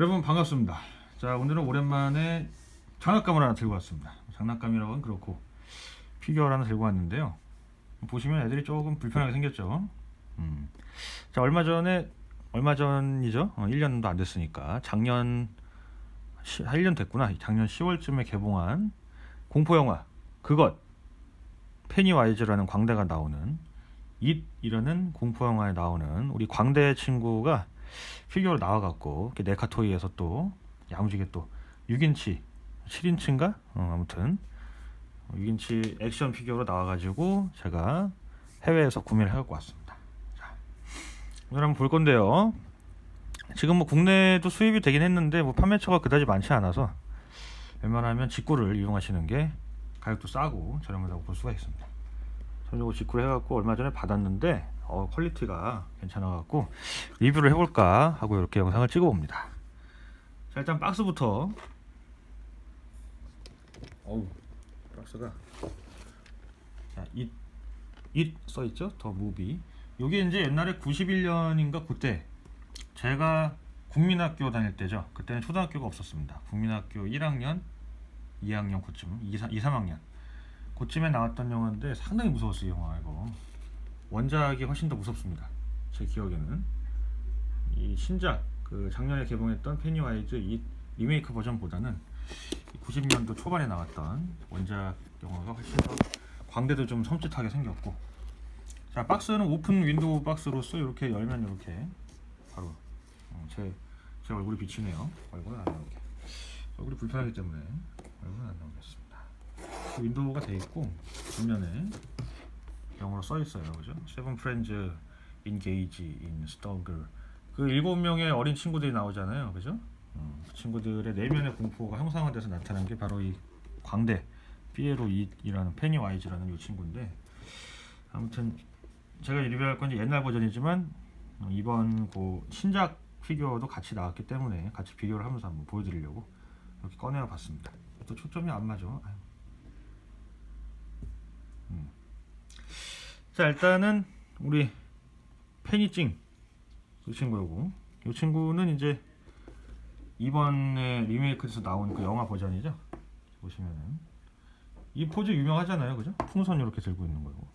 여러분 반갑습니다. 자 오늘은 오랜만에 장난감을 하나 들고 왔습니다. 장난감이라고는 그렇고 피규어를 하나 들고 왔는데요. 보시면 애들이 조금 불편하게 생겼죠. 음. 자 얼마 전에 얼마 전이죠. 어, 1년도 안 됐으니까 작년 시, 1년 됐구나. 작년 10월쯤에 개봉한 공포 영화 그것 페니와이즈라는 광대가 나오는 잇이라는 공포 영화에 나오는 우리 광대 친구가 피규어로 나와갖고 네카토이에서 또 야무지게 또 6인치 7인치인가 어, 아무튼 6인치 액션 피규어로 나와가지고 제가 해외에서 구매를 해갖고 왔습니다. 자, 오늘 한번 볼 건데요. 지금 뭐 국내도 수입이 되긴 했는데 뭐 판매처가 그다지 많지 않아서 웬만하면 직구를 이용하시는 게 가격도 싸고 저렴하다고 볼 수가 있습니다. 저는 이거 직구를 해갖고 얼마 전에 받았는데 어, 퀄리티가 괜찮아갖고 리뷰를 해볼까 하고 이렇게 영상을 찍어봅니다. 자 일단 박스부터. 어우 박스가. 자잇잇 써있죠? 더 무비. 요게 이제 옛날에 91년인가 그때 제가 국민학교 다닐 때죠. 그때는 초등학교가 없었습니다. 국민학교 1학년 2학년 그쯤 2, 2 3학년 그쯤에 나왔던 영화인데 상당히 무서웠어요 이 영화 이거. 원작이 훨씬 더 무섭습니다 제 기억에는. 이 신작 그 작년에 개봉했던 페니와이즈 이 리메이크 버전보다는 90년도 초반에 나왔던 원작 영화가 훨씬 더 광대도 좀 섬찟하게 생겼고. 자 박스는 오픈 윈도우 박스로서 이렇게 열면 이렇게 바로 어, 제, 제 얼굴이 비치네요. 얼굴은 안 나오게. 얼굴이 불편하기 때문에 얼굴은 안 나오겠습니다 그 윈도우가 돼 있고 뒷면에 영어로 써 있어요. 그죠? 세븐 프렌즈 인게이지 인 스터글 그 일곱 명의 어린 친구들이 나오잖아요. 그죠? 어, 그 친구들의 내면의 공포가 형상화돼서 나타난 게 바로 이 광대 피에로 이라는 페니와이즈라는 이 친구인데 아무튼 제가 리뷰할 건 이제 옛날 버전이지만 어, 이번 그 신작 피규어도 같이 나왔기 때문에 같이 비교를 하면서 한번 보여드리려고 이렇게 꺼내와 봤습니다. 또 초점이 안 맞아. 아유. 음. 자 일단은 우리 페니찡 이 친구고 이 친구는 이제 이번에 리메이크돼서 나온 그 영화 버전이죠. 보시면은 이 포즈 유명하잖아요, 그죠? 풍선 이렇게 들고 있는 거고.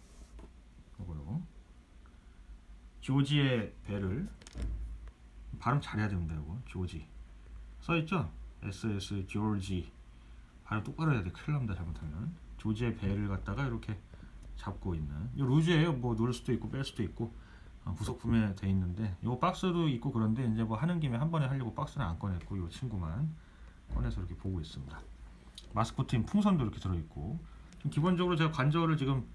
이거요. 조지의 배를 발음 잘해야 됩니다, 이거. 조지. 써 있죠? SS 조지. 발음 똑바로 해야 돼. 큰일 납니다, 잘못하면. 조지의 배를 갖다가 이렇게 잡고 있는. 이 루즈예요. 뭐 넣을 수도 있고 뺄 수도 있고. 어, 부속품에 돼 있는데 요 박스도 있고 그런데 이제 뭐 하는 김에 한 번에 하려고 박스는 안 꺼냈고 요 친구만 꺼내서 이렇게 보고 있습니다. 마스코트인 풍선도 이렇게 들어있고 좀 기본적으로 제가 관절을 지금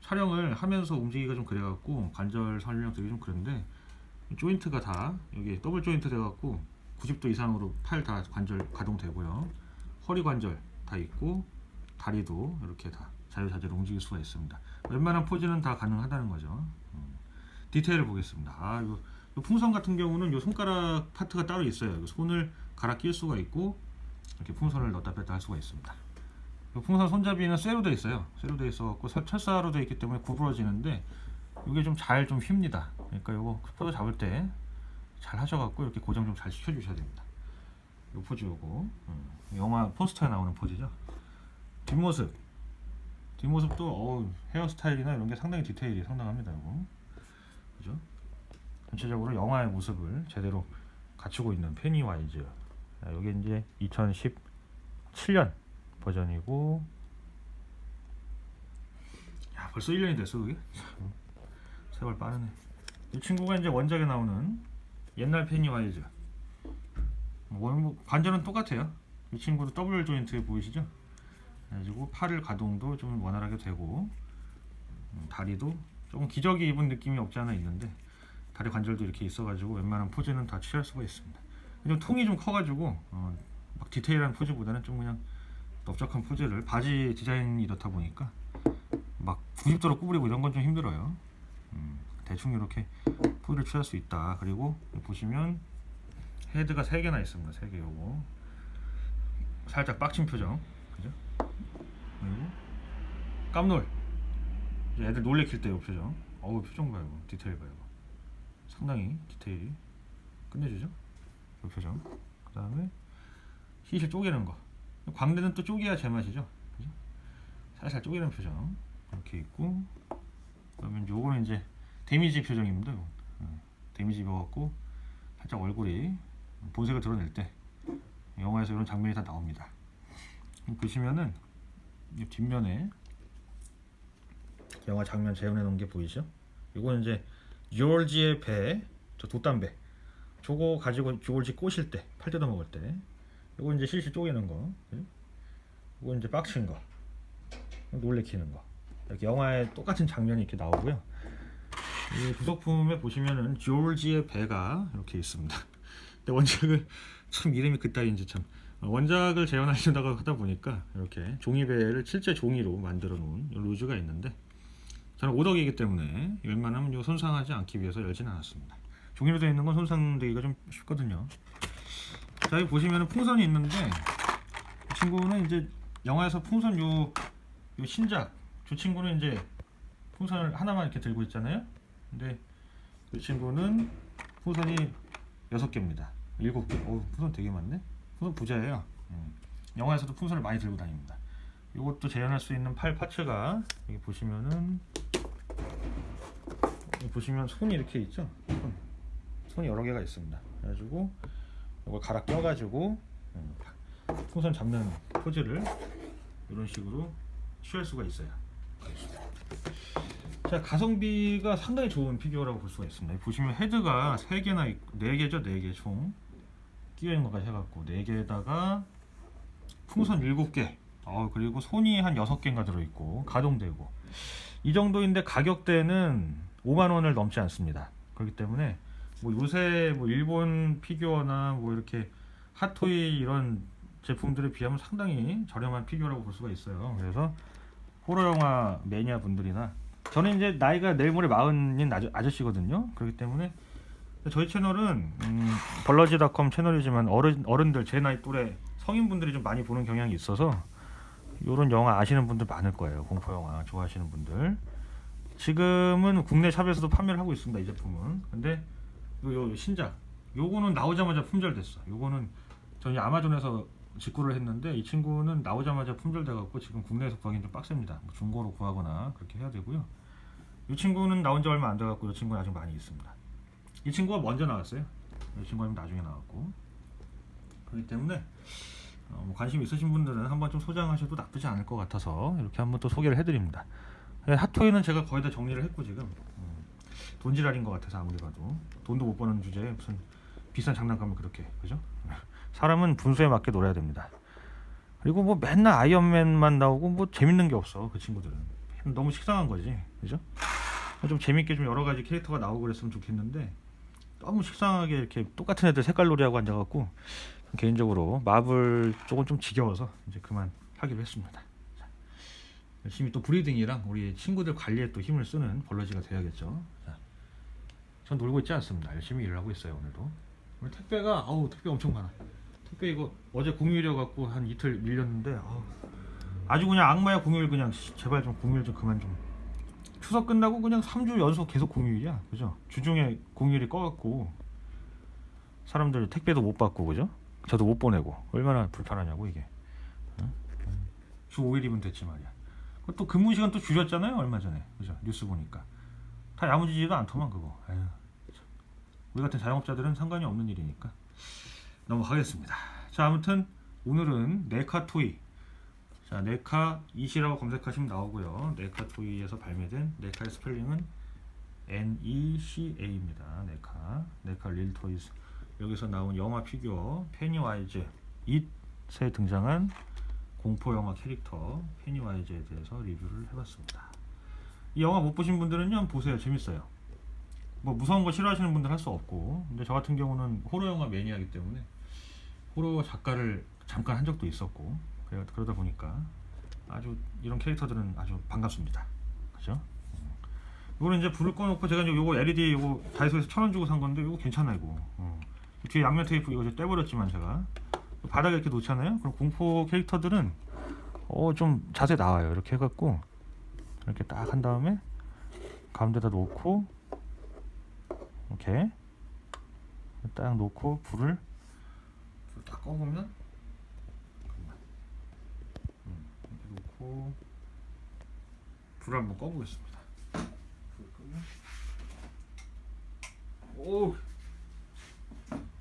촬영을 하면서 움직이기가 좀 그래갖고 관절 설명드리기 좀 그런데 조인트가 다 여기 더블 조인트 돼갖고 90도 이상으로 팔 다 관절 가동되고요 허리 관절 다 있고 다리도 이렇게 다 자유자재로 움직일 수가 있습니다 웬만한 포즈는 다 가능하다는 거죠 음. 디테일을 보겠습니다 아 이거 이 풍선 같은 경우는 이 손가락 파트가 따로 있어요 손을 갈아 낄 수가 있고 이렇게 풍선을 넣다 뺐다 할 수가 있습니다. 이 풍선 손잡이는 쇠로 되어 있어요. 쇠로 되어 있어 갖고 설- 철사로 되어 있기 때문에 구부러지는데 이게 좀 잘좀 휩니다. 그러니까 이거 포도 잡을 때 잘 하셔갖고 이렇게 고정 좀 잘 시켜주셔야 됩니다. 이 포즈 요거 음, 영화 포스터에 나오는 포즈죠. 뒷모습 뒷모습도 어우, 헤어스타일이나 이런 게 상당히 디테일이 상당합니다. 이거 그죠? 전체적으로 영화의 모습을 제대로 갖추고 있는 페니와이즈. 자, 여기 이제 2017년 버전이고. 야 벌써 1년이 됐어 그게? 참, 세월 빠르네. 이 친구가 이제 원작에 나오는 옛날 페니와이즈. 원 뭐, 관절은 똑같아요. 이 친구도 더블 조인트 보이시죠 그래가지고 팔을 가동도 좀 원활하게 되고 음, 다리도 조금 기저귀 입은 느낌이 없지 않아 있는데 다리 관절도 이렇게 있어가지고 웬만한 포즈는 다 취할 수가 있습니다 좀 통이 좀 커가지고 어, 막 디테일한 포즈보다는 좀 그냥 넓적한 포즈를 바지 디자인이 이렇다 보니까 막 90도로 구부리고 이런 건 좀 힘들어요. 음, 대충 이렇게 포즈를 취할 수 있다. 그리고 보시면 헤드가 3개나 있습니다. 3개 요거 살짝 빡친 표정 그죠? 그리고 깜놀 이제 애들 놀래킬 때요 표정 어우 표정 봐요 디테일 봐요 상당히 디테일이 끝내주죠? 이 표정 그 다음에 시실 쪼개는 거. 광대는 또 쪼개야 제맛이죠. 그죠? 살살 쪼개는 표정 이렇게 있고 그러면 요거는 이제 데미지 표정입니다. 요거. 어, 데미지 입어갖고 살짝 얼굴이 본색을 드러낼 때 영화에서 이런 장면이 다 나옵니다. 보시면은 이 뒷면에 영화 장면 재현해 놓은 게 보이죠? 이거는 이제 조지의 배, 저 돛담배. 저거 가지고 조지 꼬실 때, 팔 뜯어 먹을 때. 이거 이제 실실 쪼개는 거. 이거 이제 빡친 거. 놀래키는 거. 이렇게 영화에 똑같은 장면이 이렇게 나오고요. 이 부속품에 보시면은 조지의 배가 이렇게 있습니다. 근데 원작을 참 이름이 그따위인지 참 원작을 재현하려다가 하다 보니까 이렇게 종이배를 실제 종이로 만들어 놓은 이 루즈가 있는데 저는 오덕이기 때문에 웬만하면 요 손상하지 않기 위해서 열진 않았습니다. 종이로 되어 있는 건 손상되기가 좀 쉽거든요. 자 여기 보시면은 풍선이 있는데 이 친구는 이제 영화에서 풍선 요, 요 신작 저 친구는 이제 풍선을 하나만 이렇게 들고 있잖아요. 근데 이 친구는 풍선이 여섯 개입니다. 일곱 개. 오, 풍선 되게 많네. 풍선 부자예요. 음. 영화에서도 풍선을 많이 들고 다닙니다. 이것도 재현할 수 있는 팔 파츠가 여기 보시면은 여기 보시면 손이 이렇게 있죠. 손. 손이 여러 개가 있습니다. 그래가지고 이걸 갈아 껴가지고 음, 풍선 잡는 포즈를 이런 식으로 취할 수가 있어요. 자 가성비가 상당히 좋은 피규어라고 볼 수가 있습니다. 보시면 헤드가 3개나 있고 4개죠 4개 총 끼어 있는 것까지 해갖고 4개에다가 풍선 7개 어, 그리고 손이 한 6개인가 들어있고 가동되고 이 정도인데 가격대는 5만 원을 넘지 않습니다. 그렇기 때문에 뭐 요새 뭐 일본 피규어나 뭐 이렇게 핫토이 이런 제품들에 비하면 상당히 저렴한 피규어라고 볼 수가 있어요. 그래서 호러 영화 매니아 분들이나 저는 이제 나이가 내일 모레 마흔인 아저, 아저씨거든요. 그렇기 때문에 저희 채널은 음, 벌러지닷컴 채널이지만 어른 어른들 제 나이 또래 성인분들이 좀 많이 보는 경향이 있어서 이런 영화 아시는 분들 많을 거예요. 공포 영화 좋아하시는 분들. 지금은 국내 샵에서도 판매를 하고 있습니다. 이 제품은. 근데 요, 요 신작 요거는 나오자마자 품절됐어. 요거는 저희 아마존에서 직구를 했는데 이 친구는 나오자마자 품절돼 갖고 지금 국내에서 구하기는 좀 빡셉니다. 뭐 중고로 구하거나 그렇게 해야 되고요. 이 친구는 나온 지 얼마 안 돼 갖고 이 친구는 아직 많이 있습니다. 이 친구가 먼저 나왔어요. 이 친구는 나중에 나왔고 그렇기 때문에 어, 뭐 관심 있으신 분들은 한번 좀 소장하셔도 나쁘지 않을 것 같아서 이렇게 한번 또 소개를 해드립니다. 예, 핫토이는 제가 거의 다 정리를 했고 지금 음, 돈지랄인 것 같아서 아무리 봐도 돈도 못 버는 주제에 무슨 비싼 장난감을 그렇게 그죠? 사람은 분수에 맞게 놀아야 됩니다. 그리고 뭐 맨날 아이언맨만 나오고 뭐 재밌는 게 없어 그 친구들은 너무 식상한 거지 그죠? 좀 재밌게 좀 여러 가지 캐릭터가 나오고 그랬으면 좋겠는데 너무 식상하게 이렇게 똑같은 애들 색깔 놀이하고 앉아갖고 개인적으로 마블 쪽은 좀 지겨워서 이제 그만 하기로 했습니다. 자, 열심히 또 브리딩이랑 우리 친구들 관리에 또 힘을 쓰는 벌러지가 돼야겠죠. 자, 전 놀고 있지 않습니다. 열심히 일을 하고 있어요 오늘도. 오늘 택배가 아우 택배 엄청 많아. 택배 이거 어제 공휴일이어 갖고 한 이틀 밀렸는데 아우, 아주 그냥 악마의 공휴일 그냥 씨, 제발 좀 공휴일 좀 그만 좀. 추석 끝나고 그냥 3주 연속 계속 공휴일이야. 그죠? 주중에 공휴일이 꺼갖고 사람들 택배도 못 받고 그죠? 저도 못 보내고 얼마나 불편하냐고 이게. 응? 주 5일이면 됐지 말이야. 또 근무 시간 또 줄였잖아요 얼마 전에 그죠? 뉴스 보니까 다 야무지지도 않더만 그거. 에휴, 참. 우리 같은 자영업자들은 상관이 없는 일이니까 넘어가겠습니다. 자 아무튼 오늘은 네카토이 자, 네카 이시라고 검색하시면 나오고요. 네카 토이에서 발매된 네카의 스펠링은 N-E-C-A입니다. 네카, 네카 릴 토이즈. 여기서 나온 영화 피규어 페니와이즈 잇에 등장한 공포 영화 캐릭터 페니와이즈에 대해서 리뷰를 해봤습니다. 이 영화 못 보신 분들은요, 보세요. 재밌어요. 뭐 무서운 거 싫어하시는 분들 할 수 없고, 근데 저 같은 경우는 호러 영화 매니아이기 때문에 호러 작가를 잠깐 한 적도 있었고, 그러다 보니까 아주 이런 캐릭터들은 아주 반갑습니다. 그죠? 음. 이거는 이제 불을 꺼놓고 제가 이제 요거 LED 요거 다이소에서 천 원 주고 산 건데 요거 괜찮아 이거. 어. 뒤에 양면 테이프 이거 떼버렸지만 제가 바닥에 이렇게 놓잖아요. 그럼 공포 캐릭터들은 어 좀 자세 나와요. 이렇게 해갖고 이렇게 딱 한 다음에 가운데다 놓고 이렇게 딱 놓고 불을 불 딱 꺼보면 잠깐만 음, 이렇게 놓고 불을 한번 꺼보겠습니다. 불 끄면 오!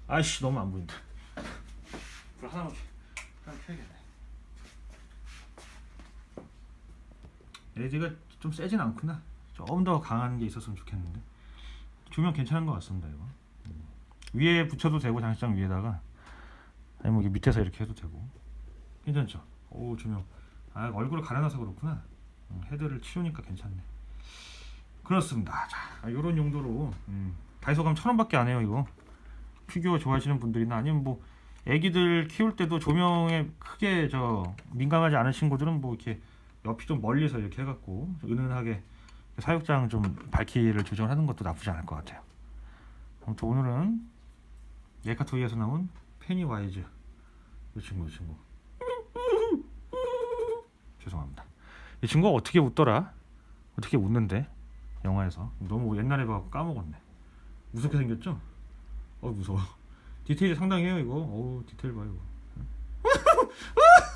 아이씨 너무 안 보인다. 불 하나만 켜- 하나 켜야겠네. LED가 좀 세진 않구나. 조금 더 강한 게 있었으면 좋겠는데. 조명 괜찮은 것 같습니다 이거. 음. 위에 붙여도 되고 장식장 위에다가. 아니 뭐 밑에서 이렇게 해도 되고. 괜찮죠? 오 조명 아 얼굴을 가려놔서 그렇구나. 음, 헤드를 치우니까 괜찮네. 그렇습니다. 자 이런 용도로 음, 다이소 가면 천 원밖에 안 해요 이거. 피규어 좋아하시는 분들이나 아니면 뭐 애기들 키울 때도 조명에 크게 저 민감하지 않은 친구들은 뭐 이렇게 옆이 좀 멀리서 이렇게 해갖고 좀 은은하게 사육장 좀 밝기를 조정하는 것도 나쁘지 않을 것 같아요. 아무튼 오늘은 예카토이에서 나온 페니와이즈. 이 친구 이 친구 죄송합니다. 이 친구가 어떻게 웃더라? 어떻게 웃는데 영화에서 너무 옛날에 봐서 까먹었네. 무섭게 생겼죠? 어 무서워. 디테일이 상당해요 이거. 어우 디테일 봐요. 이거.